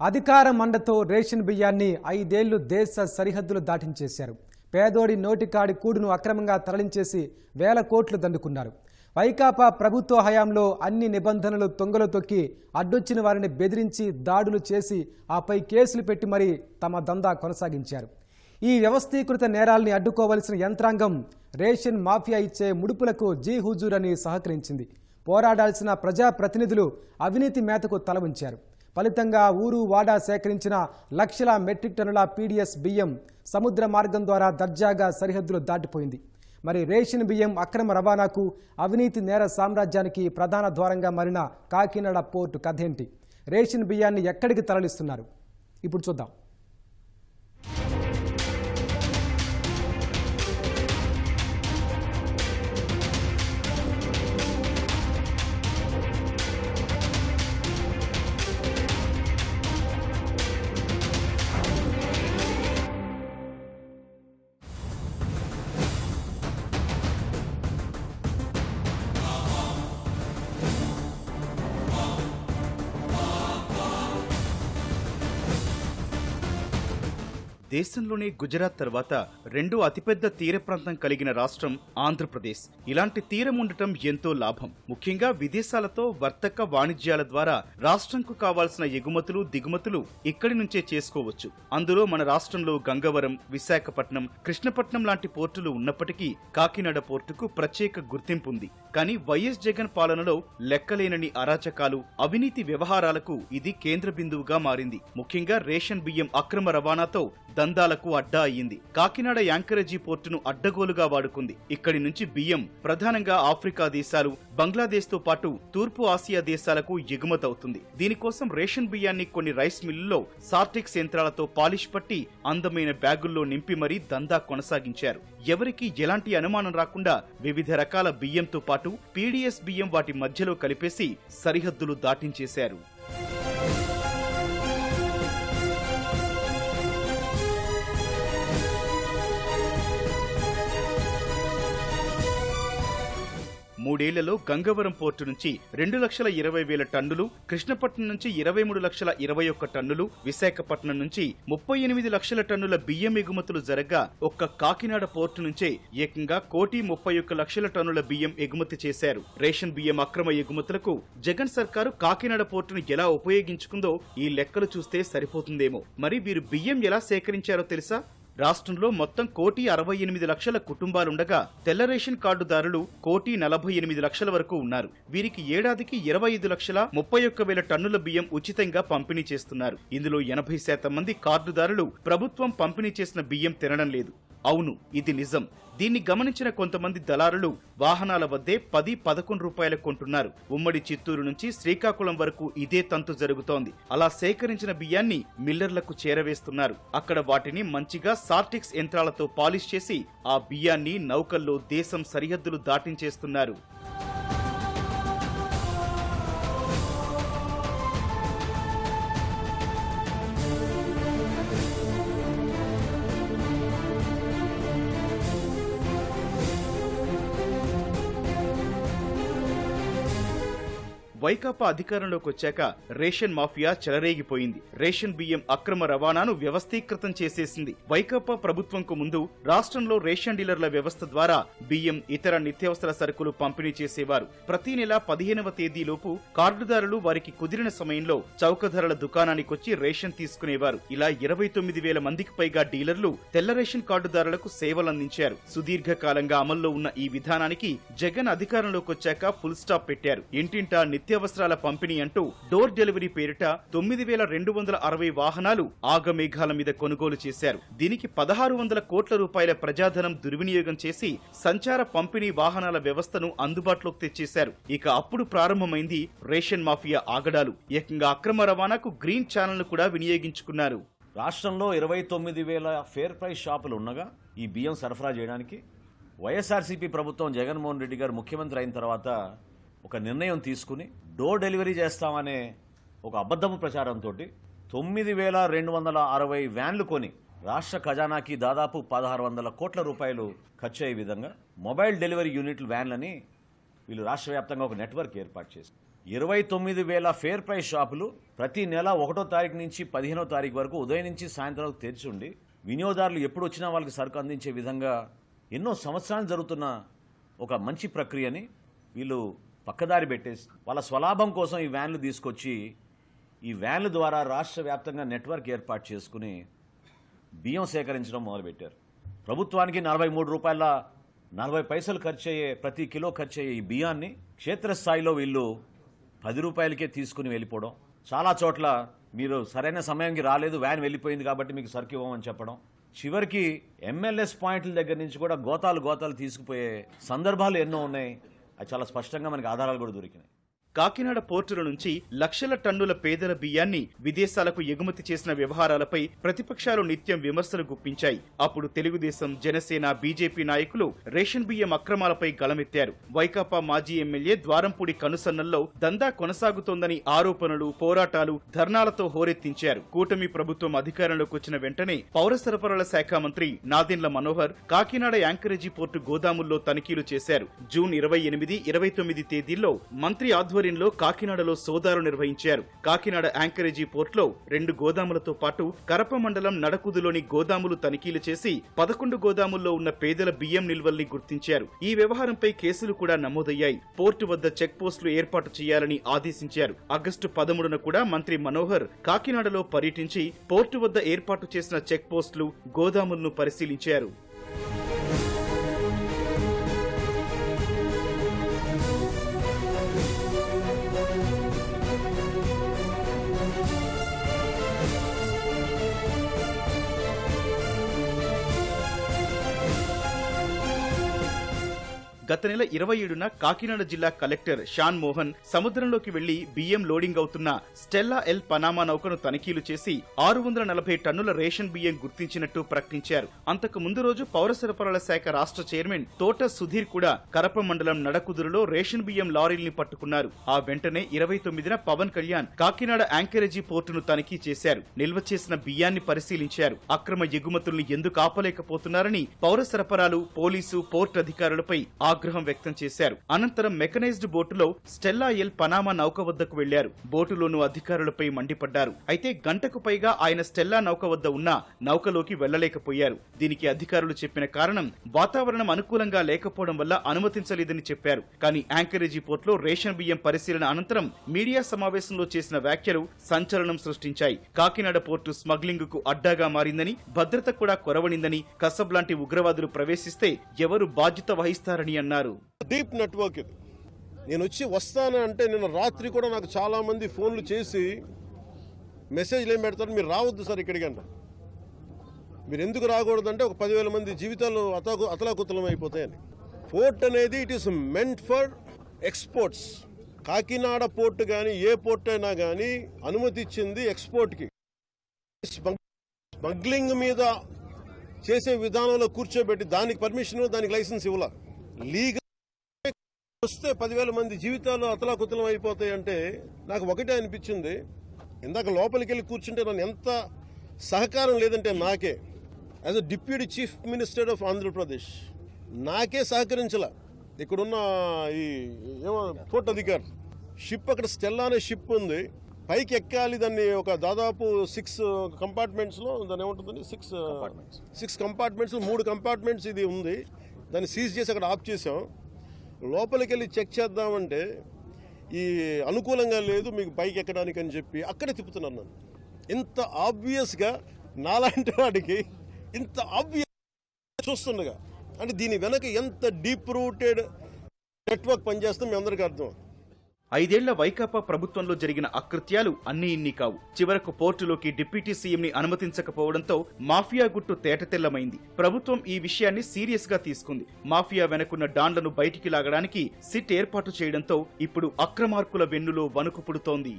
అధికార మండతో రేషన్ బియ్యాన్ని ఐదేళ్ళు దేశ సరిహద్దులు దాటించేశారు. పేదోడి నోటికాడి కూడును అక్రమంగా తరలించేసి వేల కోట్లు దండుకున్నారు. వైకాపా ప్రభుత్వ హయాంలో అన్ని నిబంధనలు తొంగలో తొక్కి అడ్డొచ్చిన వారిని బెదిరించి దాడులు చేసి ఆపై కేసులు పెట్టి మరీ తమ దందా కొనసాగించారు. ఈ వ్యవస్థీకృత నేరాల్ని అడ్డుకోవలసిన యంత్రాంగం రేషన్ మాఫియా ఇచ్చే ముడుపులకు జీ హుజూర్ అని సహకరించింది. పోరాడాల్సిన ప్రజాప్రతినిధులు అవినీతి మేతకు తల ఉంచారు ఫలితంగా ఊరు వాడా సేకరించిన లక్షల మెట్రిక్ టన్నుల పీడిఎస్ బియ్యం సముద్ర మార్గం ద్వారా దర్జాగా సరిహద్దులు దాటిపోయింది. మరి రేషన్ బియ్యం అక్రమ రవాణాకు అవినీతి నేర సామ్రాజ్యానికి ప్రధాన ద్వారంగా మారిన కాకినాడ పోర్టు కథేంటి రేషన్ బియ్యాన్ని ఎక్కడికి తరలిస్తున్నారు? ఇప్పుడు చూద్దాం. దేశంలోనే గుజరాత్ తర్వాత రెండో అతిపెద్ద తీర ప్రాంతం కలిగిన రాష్ట్రం ఆంధ్రప్రదేశ్. ఇలాంటి తీరం ఉండటం ఎంతో లాభం. ముఖ్యంగా విదేశాలతో వర్తక వాణిజ్యాల ద్వారా రాష్ట్రంకు కావాల్సిన ఎగుమతులు దిగుమతులు ఇక్కడి నుంచే చేసుకోవచ్చు. అందులో మన రాష్ట్రంలో గంగవరం విశాఖపట్నం కృష్ణపట్నం లాంటి పోర్టులు ఉన్నప్పటికీ కాకినాడ పోర్టుకు ప్రత్యేక గుర్తింపు ఉంది. కానీ వైఎస్ జగన్ పాలనలో లెక్కలేనని అరాచకాలు అవినీతి వ్యవహారాలకు ఇది కేంద్ర బిందువుగా మారింది. ముఖ్యంగా రేషన్ బియ్యం అక్రమ రవాణాతో దందాలకు అడ్డా అయ్యింది. కాకినాడ యాంకరేజీ పోర్టును అడ్డగోలుగా వాడుకుంది. ఇక్కడి నుంచి బియ్యం ప్రధానంగా ఆఫ్రికా దేశాలు బంగ్లాదేశ్తో పాటు తూర్పు ఆసియా దేశాలకు ఎగుమతవుతుంది. దీనికోసం రేషన్ బియ్యాన్ని కొన్ని రైస్ మిల్లుల్లో సార్టిక్స్ యంత్రాలతో పాలిష్ పట్టి అందమైన బ్యాగుల్లో నింపి మరీ దందా కొనసాగించారు. ఎవరికి ఎలాంటి అనుమానం రాకుండా వివిధ రకాల బియ్యంతో పాటు పీడీఎస్ బియ్యం వాటి మధ్యలో కలిపేసి సరిహద్దులు దాటించేశారు. మూడేళ్ళలో గంగవరం పోర్టు నుంచి రెండు లక్షల ఇరవై వేల టన్నులు కృష్ణపట్నం నుంచి ఇరవై మూడు లక్షల ఇరవై ఒక్క టన్నులు విశాఖపట్నం నుంచి ముప్పై ఎనిమిది లక్షల టన్నుల బియ్యం ఎగుమతులు జరగ్గా ఒక్క కాకినాడ పోర్టు నుంచే ఏకంగా కోటి ముప్పై ఒక్క లక్షల టన్నుల బియ్యం ఎగుమతి చేశారు. రేషన్ బియ్యం అక్రమ ఎగుమతులకు జగన్ సర్కారు కాకినాడ పోర్టును ఎలా ఉపయోగించుకుందో ఈ లెక్కలు చూస్తే సరిపోతుందేమో. మరి వీరు బియ్యం ఎలా సేకరించారో తెలుసా? రాష్ట్రంలో మొత్తం కోటి అరవై ఎనిమిది లక్షల కుటుంబాలుండగా తెల్ల రేషన్ కార్డుదారులు కోటి నలభై ఎనిమిది లక్షల వరకు ఉన్నారు. వీరికి ఏడాదికి ఇరవై ఐదు లక్షల ముప్పై ఒక్క వేల టన్నుల బియ్యం ఉచితంగా పంపిణీ చేస్తున్నారు. ఇందులో ఎనభై శాతం మంది కార్డుదారులు ప్రభుత్వం పంపిణీ చేసిన బియ్యం తినడం లేదు. అవును ఇది నిజం. దీన్ని గమనించిన కొంతమంది దళారులు వాహనాల వద్దే పది పదకొండు రూపాయలకు కొంటున్నారు. ఉమ్మడి చిత్తూరు నుంచి శ్రీకాకుళం వరకు ఇదే తంతు జరుగుతోంది. అలా సేకరించిన బియ్యాన్ని మిల్లర్లకు చేరవేస్తున్నారు. అక్కడ వాటిని మంచిగా సార్టిక్స్ యంత్రాలతో పాలిష్ చేసి ఆ బియ్యాన్ని నౌకల్లో దేశం సరిహద్దులు దాటించేస్తున్నారు. వైకాపా అధికారంలోకి వచ్చాక రేషన్ మాఫియా చెలరేగిపోయింది. రేషన్ బియ్యం అక్రమ రవాణాను వ్యవస్థీకృతం చేసేసింది. వైకాపా ప్రభుత్వంకు ముందు రాష్ట్రంలో రేషన్ డీలర్ల వ్యవస్థ ద్వారా బియ్యం ఇతర నిత్యావసర సరుకులు పంపిణీ చేసేవారు. ప్రతి నెల పదిహేనవ తేదీలోపు కార్డుదారులు వారికి కుదిరిన సమయంలో చౌక ధరల దుకాణానికొచ్చి రేషన్ తీసుకునేవారు. ఇలా ఇరవై తొమ్మిది వేల మందికి పైగా డీలర్లు తెల్ల రేషన్ కార్డుదారులకు సేవలందించారు. సుదీర్ఘకాలంగా అమల్లో ఉన్న ఈ విధానానికి జగన్ అధికారంలోకి వచ్చాక ఫుల్ స్టాప్ పెట్టారు. ఇంటింటా నిత్యావసరాల పంపిణీ అంటూ డోర్ డెలివరీ పేరిట తొమ్మిది వేల రెండు వందల అరవై వాహనాలు ఆగమేఘాల మీద కొనుగోలు చేశారు. దీనికి పదహారు వందల కోట్ల రూపాయల ప్రజాధనం దుర్వినియోగం చేసి సంచార పంపిణీ వాహనాల వ్యవస్థను అందుబాటులోకి తెచ్చేశారు. ఇక అప్పుడు ప్రారంభమైంది రేషన్ మాఫియా ఆగడాలు. ఏకంగా అక్రమ రవాణాకు గ్రీన్ ఛానల్ కూడా వినియోగించుకున్నారు. రాష్ట్రంలో ఇరవై తొమ్మిది వేల ఫేర్ ప్రైస్ షాపులు ఉండగా ఈ బియ్యం సరఫరా చేయడానికి వైఎస్ఆర్సీపీ ప్రభుత్వం జగన్మోహన్ రెడ్డి గారు ముఖ్యమంత్రి అయిన తర్వాత ఒక నిర్ణయం తీసుకుని డోర్ డెలివరీ చేస్తామనే ఒక అబద్ధపు ప్రచారంతో తొమ్మిది వేల రెండు వందల అరవై వ్యాన్లు కొని రాష్ట్ర ఖజానాకి దాదాపు పదహారు వందల కోట్ల రూపాయలు ఖర్చు అయ్యే విధంగా మొబైల్ డెలివరీ యూనిట్లు వ్యాన్లని వీళ్ళు రాష్ట్ర వ్యాప్తంగా ఒక నెట్వర్క్ ఏర్పాటు చేశారు. ఇరవై తొమ్మిది వేల ఫేర్ ప్రైస్ షాపులు ప్రతి నెల ఒకటో తారీఖు నుంచి పదిహేనో తారీఖు వరకు ఉదయం నుంచి సాయంత్రం వరకు తెరిచి ఉండి వినియోగదారులు ఎప్పుడు వచ్చినా వాళ్ళకి సరుకు అందించే విధంగా ఎన్నో సంవత్సరాలు జరుగుతున్న ఒక మంచి ప్రక్రియని వీళ్ళు పక్కదారి పెట్టేసి వాళ్ళ స్వలాభం కోసం ఈ వ్యాన్లు తీసుకొచ్చి ఈ వ్యాన్ల ద్వారా రాష్ట్ర వ్యాప్తంగా నెట్వర్క్ ఏర్పాటు చేసుకుని బియ్యం సేకరించడం మొదలుపెట్టారు. ప్రభుత్వానికి నలభై మూడు రూపాయల నలభై పైసలు ఖర్చు అయ్యే ప్రతి కిలో ఖర్చు అయ్యే ఈ బియ్యాన్ని క్షేత్రస్థాయిలో వీళ్ళు పది రూపాయలకే తీసుకుని వెళ్ళిపోవడం. చాలా చోట్ల మీరు సరైన సమయానికి రాలేదు వ్యాన్ వెళ్ళిపోయింది కాబట్టి మీకు సరుకు ఇవ్వమని చెప్పడం. చివరికి ఎంఎల్ఎస్ పాయింట్ల దగ్గర నుంచి కూడా గోతాలు గోతాలు తీసుకుపోయే సందర్భాలు ఎన్నో ఉన్నాయి. అది చాలా స్పష్టంగా మనకి ఆధారాలు కూడా దొరికినాయి. కాకినాడ పోర్టుల నుంచి లక్షల టన్నుల పేదల బియ్యాన్ని విదేశాలకు ఎగుమతి చేసిన వ్యవహారాలపై ప్రతిపక్షాలు నిత్యం విమర్శలు గుప్పించాయి. అప్పుడు తెలుగుదేశం జనసేన బీజేపీ నాయకులు రేషన్ బియ్యం అక్రమాలపై గళమెత్తారు. వైకాపా మాజీ ఎమ్మెల్యే ద్వారంపూడి కనుసన్నల్లో దందా కొనసాగుతోందని ఆరోపణలు పోరాటాలు ధర్నాలతో హోరెత్తించారు. కూటమి ప్రభుత్వం అధికారంలోకి వచ్చిన వెంటనే పౌర సరఫరాల శాఖ మంత్రి నాదెండ్ల మనోహర్ కాకినాడ యాంకరేజీ పోర్టు గోదాముల్లో తనిఖీలు చేశారు. జూన్ ఇరవై ఎనిమిది ఇరవై తొమ్మిది తేదీల్లో మంత్రి ఆధ్వర్యంలో కాకినాడలో సోదాలు నిర్వహించారు. కాకినాడ యాంకరేజీ పోర్టులో రెండు గోదాములతో పాటు కరప మండలం నడకుదులోని గోదాములు తనిఖీలు చేసి పదకొండు గోదాముల్లో ఉన్న పేదల బియ్యం నిల్వల్ని గుర్తించారు. ఈ వ్యవహారంపై కేసులు కూడా నమోదయ్యాయి. పోర్టు వద్ద చెక్ పోస్టులు ఏర్పాటు చేయాలని ఆదేశించారు. ఆగస్టు పదమూడున కూడా మంత్రి మనోహర్ కాకినాడలో పర్యటించి పోర్టు వద్ద ఏర్పాటు చేసిన చెక్ పోస్టులు గోదాములను పరిశీలించారు. గత నెల ఇరవై ఏడున కాకినాడ జిల్లా కలెక్టర్ షాన్ మోహన్ సముద్రంలోకి వెళ్ళి బియ్యం లోడింగ్ అవుతున్న స్టెల్లా ఎల్ పనామా నౌకను తనిఖీలు చేసి ఆరు వందల నలభై టన్నుల రేషన్ బియ్యం గుర్తించినట్టు ప్రకటించారు. అంతకు ముందు రోజు పౌర సరఫరాల శాఖ రాష్ట్ర చైర్మన్ తోట సుధీర్ కూడా కరప మండలం నడకుదురులో రేషన్ బియ్యం లారీల్ని పట్టుకున్నారు. ఆ వెంటనే ఇరవై తొమ్మిదిన పవన్ కళ్యాణ్ కాకినాడ యాంకరేజీ పోర్టును తనిఖీ చేశారు. నిల్వ చేసిన బియ్యాన్ని పరిశీలించారు. అక్రమ ఎగుమతుల్ని ఎందుకు ఆపలేకపోతున్నారని పౌర సరఫరాలు పోలీసు పోర్టు అధికారులపై ఆగ్రహం వ్యక్తం చేశారు. అనంతరం మెకనైజ్డ్ బోటులో స్టెల్లా ఎల్ పనామా నౌక వద్దకు వెళ్ళారు. బోటులోను అధికారులపై మండిపడ్డారు. అయితే గంటకు పైగా ఆయన స్టెల్లా నౌక వద్ద ఉన్న నౌకలోకి వెళ్ళలేకపోయారు దీనికి అధికారులు చెప్పిన కారణం వాతావరణం అనుకూలంగా లేకపోవడం వల్ల అనుమతించలేదని చెప్పారు. కానీ యాంకరేజీ పోర్టులో రేషన్ బియ్యం పరిశీలన అనంతరం మీడియా సమావేశంలో చేసిన వ్యాఖ్యలు సంచలనం సృష్టించాయి. కాకినాడ పోర్టు స్మగ్లింగ్కు అడ్డాగా మారిందని భద్రత కూడా కొరవడిందని కసబ్ లాంటి ఉగ్రవాదులు ప్రవేశిస్తే ఎవరు బాధ్యత వహిస్తారని అన్నారు. డీప్ నెట్వర్క్ ఇది. నేను వచ్చి వస్తాను అంటే నిన్న రాత్రి కూడా నాకు చాలా మంది ఫోన్లు చేసి మెసేజ్లు ఏం పెడతారు? మీరు రావద్దు సార్ ఇక్కడికి అంట. మీరు ఎందుకు రాకూడదంటే ఒక పదివేల మంది జీవితాలు అతకు అతలాకుతలం అయిపోతాయని. పోర్ట్ అనేది it is meant for exports Kakinada port కానీ ఏ పోర్ట్ అయినా కానీ అనుమతి ఇచ్చింది ఎక్స్పోర్ట్కి స్మగ్లింగ్ మీద చేసే విధానంలో కూర్చోబెట్టి దానికి పర్మిషన్ దానికి లైసెన్స్ ఇవ్వాలి. లీగల్ వస్తే పదివేల మంది జీవితాలు అతలాకుతలం అయిపోతాయి అంటే నాకు ఒకటే అనిపించింది. ఇందాక లోపలికి వెళ్ళి కూర్చుంటే నన్ను ఎంత సహకారం లేదంటే నాకే. As a deputy chief minister of Andhra Pradesh నాకే సహకరించలా. ఇక్కడున్న ఈ ఏమో పోర్ట్ అధికారి. షిప్ అక్కడ స్టెల్లా అనే షిప్ ఉంది. పైకి ఎక్కాలి దాన్ని ఒక దాదాపు సిక్స్ కంపార్ట్మెంట్స్లో దాన్ని ఏముంటుందండి? సిక్స్ సిక్స్ కంపార్ట్మెంట్స్ మూడు కంపార్ట్మెంట్స్ ఇది ఉంది. దాన్ని సీజ్ చేసి అక్కడ ఆఫ్ చేసాం లోపలికి వెళ్ళి చెక్ చేద్దామంటే ఈ అనుకూలంగా లేదు మీకు బైక్ ఎక్కడానికి అని చెప్పి అక్కడే తిప్పుతున్నాను నన్ను. ఇంత ఆబ్వియస్గా నాలాంటి వాడికి ఇంత ఆబ్వియస్ చూస్తుండగా. అంటే దీని వెనక ఎంత డీప్ రూటెడ్ నెట్వర్క్ పనిచేస్తుందో మీ అందరికీ అర్థం. ఐదేళ్ళ వైకాపా ప్రభుత్వంలో జరిగిన అకృత్యాలు అన్ని ఇన్ని కావు. చివరకు పోర్టులోకి డిప్యూటీ సీఎంని అనుమతించకపోవడంతో మాఫియా గుట్టు తేటతెల్లమైంది. ప్రభుత్వం ఈ విషయాన్ని సీరియస్గా తీసుకుంది. మాఫియా వెనుకున్న డాన్లను బయటికి లాగడానికి సిట్ ఏర్పాటు చేయడంతో ఇప్పుడు అక్రమార్కుల వెన్నులో వణుకు పుడుతోంది.